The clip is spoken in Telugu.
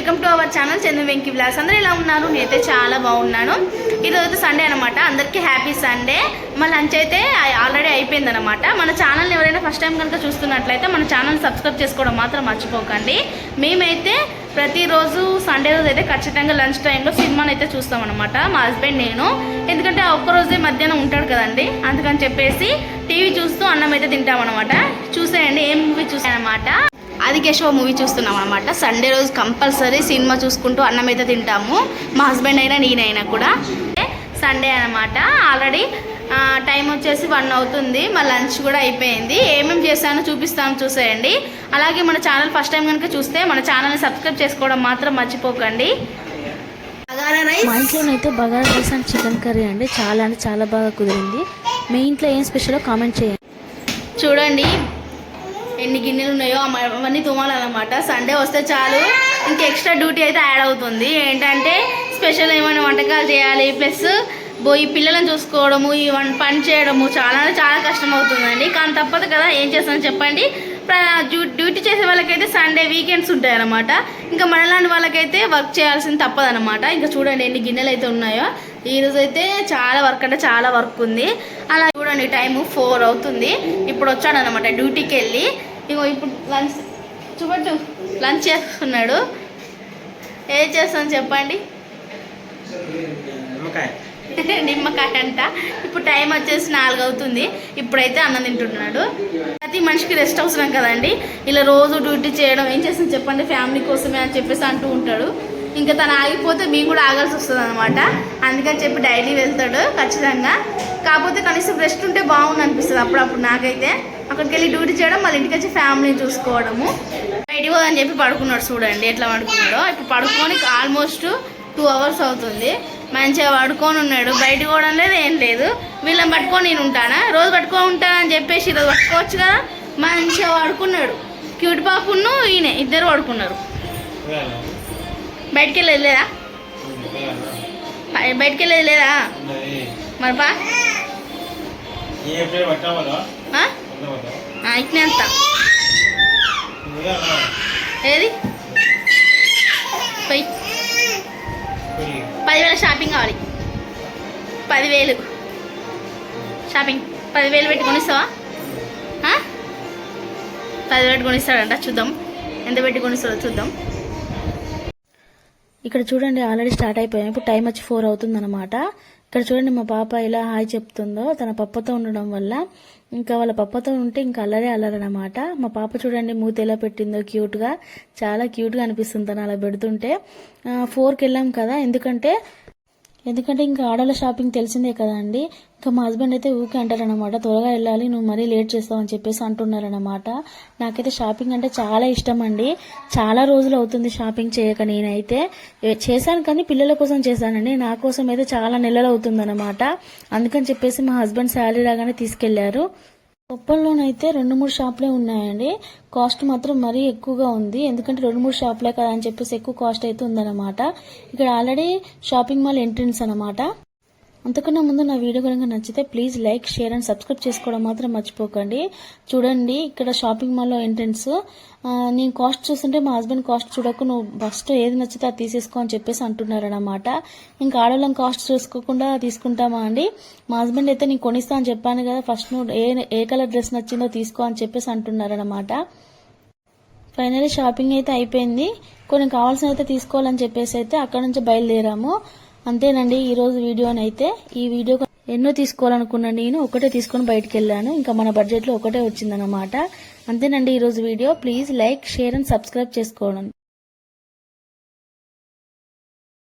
Welcome to our channel Chandu Venky blogs అందరూ ఎలా ఉన్నారు? నేనైతే చాలా బాగున్నాను. ఈరోజు సండే అనమాట అందరికీ హ్యాపీ సండే. మా లంచ్ అయితే ఆల్రెడీ అయిపోయింది అనమాట మన ఛానల్ని ఎవరైనా ఫస్ట్ టైం కనుక చూస్తున్నట్లయితే మన ఛానల్ సబ్స్క్రైబ్ చేసుకోవడం మాత్రం మర్చిపోకండి. మేమైతే ప్రతిరోజు సండే రోజు అయితే ఖచ్చితంగా లంచ్ టైంలో సినిమాని అయితే చూస్తాం అనమాట మా హస్బెండ్ నేను. ఎందుకంటే ఆ ఒక్కరోజే మధ్యాహ్నం ఉంటాడు కదండి. అందుకని చెప్పేసి టీవీ చూస్తూ అన్నం అయితే తింటామన్నమాట. చూసేయండి. ఏం మూవీ చూసానమాట అది కేశవ మూవీ చూస్తున్నాం అనమాట సండే రోజు కంపల్సరీ సినిమా చూసుకుంటూ అన్నం అయితే తింటాము. మా హస్బెండ్ అయినా నేనైనా కూడా. సండే అనమాట ఆల్రెడీ టైం వచ్చేసి వన్ అవుతుంది. మా లంచ్ కూడా అయిపోయింది. ఏమేమి చేశానో చూపిస్తాను చూసేయండి. అలాగే మన ఛానల్ ఫస్ట్ టైం కనుక చూస్తే మన ఛానల్ని సబ్స్క్రైబ్ చేసుకోవడం మాత్రం మర్చిపోకండి. బగారా రైస్? మా ఇంట్లోనైతే bagara rice and chicken curry అండి. చాలా అంటే చాలా బాగా కుదిరింది. మీ ఇంట్లో ఏం స్పెషలో కామెంట్ చేయండి. చూడండి ఎన్ని గిన్నెలు ఉన్నాయో అవన్నీ తోమాలన్నమాట. సండే వస్తే చాలు. ఇంకా ఎక్స్ట్రా డ్యూటీ అయితే యాడ్ అవుతుంది. ఏంటంటే స్పెషల్ ఏమైనా వంటకాలు చేయాలి ప్లస్ పోయి పిల్లలను చూసుకోవడము ఈ పని చేయడము చాలా అంటే చాలా కష్టం అవుతుందండి కానీ తప్పదు కదా ఏం చేస్తాను చెప్పండి. డ్యూటీ చేసే వాళ్ళకైతే సండే వీకెండ్స్ ఉంటాయన్నమాట. ఇంకా మనలాంటి వాళ్ళకైతే వర్క్ చేయాల్సింది తప్పదన్నమాట. ఇంకా చూడండి ఎన్ని గిన్నెలు అయితే ఉన్నాయో. ఈరోజు అయితే చాలా వర్క్ అంటే చాలా వర్క్ ఉంది. అలా చూడండి టైం ఫోర్ అవుతుంది. ఇప్పుడు వచ్చాడు అనమాట డ్యూటీకి వెళ్ళి ఇగో ఇప్పుడు లంచ్ చూపట్టు లంచ్ చేస్తున్నాడు. ఏం చేస్తాను చెప్పండి? నిమ్మకాయ. అంట. ఇప్పుడు టైం వచ్చేసి నాలుగు అవుతుంది. ఇప్పుడైతే అన్నం తింటున్నాడు. ప్రతి మనిషికి రెస్ట్ అవసరం కదండి. ఇలా రోజు డ్యూటీ చేయడం ఏం చేస్తాం చెప్పండి? ఫ్యామిలీ కోసమే అని చెప్పేసి అంటూ ఉంటాడు. ఇంకా తను ఆగిపోతే మేము కూడా ఆగాల్సి వస్తుంది అనమాట అందుకని చెప్పి డైలీ వెళ్తాడు ఖచ్చితంగా. కాకపోతే కనీసం రెస్ట్ ఉంటే బాగుంది అనిపిస్తుంది అప్పుడప్పుడు నాకైతే. అక్కడికి వెళ్ళి డ్యూటీ చేయడం మళ్ళీ ఇంటికి వచ్చి ఫ్యామిలీని చూసుకోవడము. బయటికి పోదని చెప్పి పడుకున్నాడు చూడండి ఎట్లా పడుకున్నాడో. ఇప్పుడు పడుకొని ఆల్మోస్ట్ టూ అవర్స్ అవుతుంది. మంచిగా పడుకొని ఉన్నాడు. బయటకు పోవడం లేదు ఏం లేదు. వీళ్ళని పట్టుకొని నేను ఉంటానా? రోజు పట్టుకొని ఉంటానని చెప్పేసి ఈరోజు పట్టుకోవచ్చు కదా? మంచిగా పడుకున్నాడు. క్యూట్ పాపును ఈయన ఇద్దరు పడుకున్నారు. బయటికి వెళ్ళేది లేదా? బయ- బయటికి వెళ్ళేది లేదా మరి బా ఇట్నే అంత. ఏది? పోయి. పదివేల షాపింగ్ కావాలి. పదివేలు. షాపింగ్. పదివేలు పెట్టి కొనిస్తావా? పదివేలు పెట్టి కొనిస్తాడంట చూద్దాం. ఎంత పెట్టి కొనిస్తాడో చూద్దాం. ఇక్కడ చూడండి ఆల్రెడీ స్టార్ట్ అయిపోయాం. ఇప్పుడు టైం వచ్చి ఫోర్ అవుతుంది అనమాట ఇక్కడ చూడండి మా పాప ఇలా హాయ్ చెప్తుందో తన పప్పతో ఉండడం వల్ల. ఇంకా వాళ్ళ పప్పతో ఉంటే ఇంకా అల్లరే అల్లరనమాట మా పాప చూడండి మూతి ఎలా పెట్టిందో క్యూట్గా చాలా క్యూట్గా అనిపిస్తుంది తను అలా పెడుతుంటే. ఫోర్కి వెళ్ళాం కదా ఎందుకంటే ఎందుకంటే ఇంకా ఆడవాళ్ళ షాపింగ్ తెలిసిందే కదండి. ఇంకా మా హస్బెండ్ అయితే ఊకే అంటారనమాట త్వరగా వెళ్ళాలి నువ్వు మరీ లేట్ చేస్తావు అని చెప్పేసి అంటున్నారనమాట నాకైతే షాపింగ్ అంటే చాలా ఇష్టం అండి చాలా రోజులు అవుతుంది షాపింగ్ చేయక నేనైతే. చేశాను కానీ పిల్లల కోసం చేశానండి. నా కోసం అయితే చాలా నెలలు అవుతుందన్నమాట. అందుకని చెప్పేసి మా హస్బెండ్ శాలరీ రాగానే తీసుకెళ్ళారు. కొప్పల్లోనైతే రెండు మూడు షాపులే ఉన్నాయండి. కాస్ట్ మాత్రం మరీ ఎక్కువగా ఉంది. ఎందుకంటే రెండు మూడు షాపులే కదా అని చెప్పేసి ఎక్కువ కాస్ట్ అయితే ఉందన్నమాట. ఇక్కడ ఆల్రెడీ షాపింగ్ మాల్ ఎంట్రన్స్ అన్నమాట. అంతకన్నా ముందు నా వీడియో కనుక నచ్చితే please like share and subscribe చేసుకోవడం మాత్రం మర్చిపోకండి. చూడండి ఇక్కడ షాపింగ్ మాల్లో ఎంట్రెన్స్. నేను కాస్ట్ చూస్తుంటే మా హస్బెండ్ కాస్ట్ చూడకు నువ్వు ఫస్ట్ ఏది నచ్చితే అది తీసేసుకో అని చెప్పేసి అంటున్నారనమాట ఇంకా ఆడవాళ్ళం కాస్ట్ చూసుకోకుండా తీసుకుంటామా అండి? మా హస్బెండ్ అయితే నేను కొనిస్తా అని చెప్పాను కదా ఫస్ట్ నువ్వు ఏ ఏ కలర్ డ్రెస్ నచ్చిందో తీసుకో అని చెప్పేసి అంటున్నారన్నమాట. ఫైనల్లీ షాపింగ్ అయితే అయిపోయింది. కొన్ని కావాల్సిన అయితే తీసుకోవాలని చెప్పేసి అయితే అక్కడ నుంచి బయలుదేరాము. అంతేనండి ఈ రోజు వీడియోనైతే ఈ వీడియో ఎన్నో తీసుకోవాలనుకున్నాను నేను ఒకటే తీసుకొని బయటకు వెళ్ళాను. ఇంకా మన బడ్జెట్లో ఒకటే వచ్చిందనమాట అంతేనండి ఈ రోజు video. Please like share and subscribe చేసుకోవడం.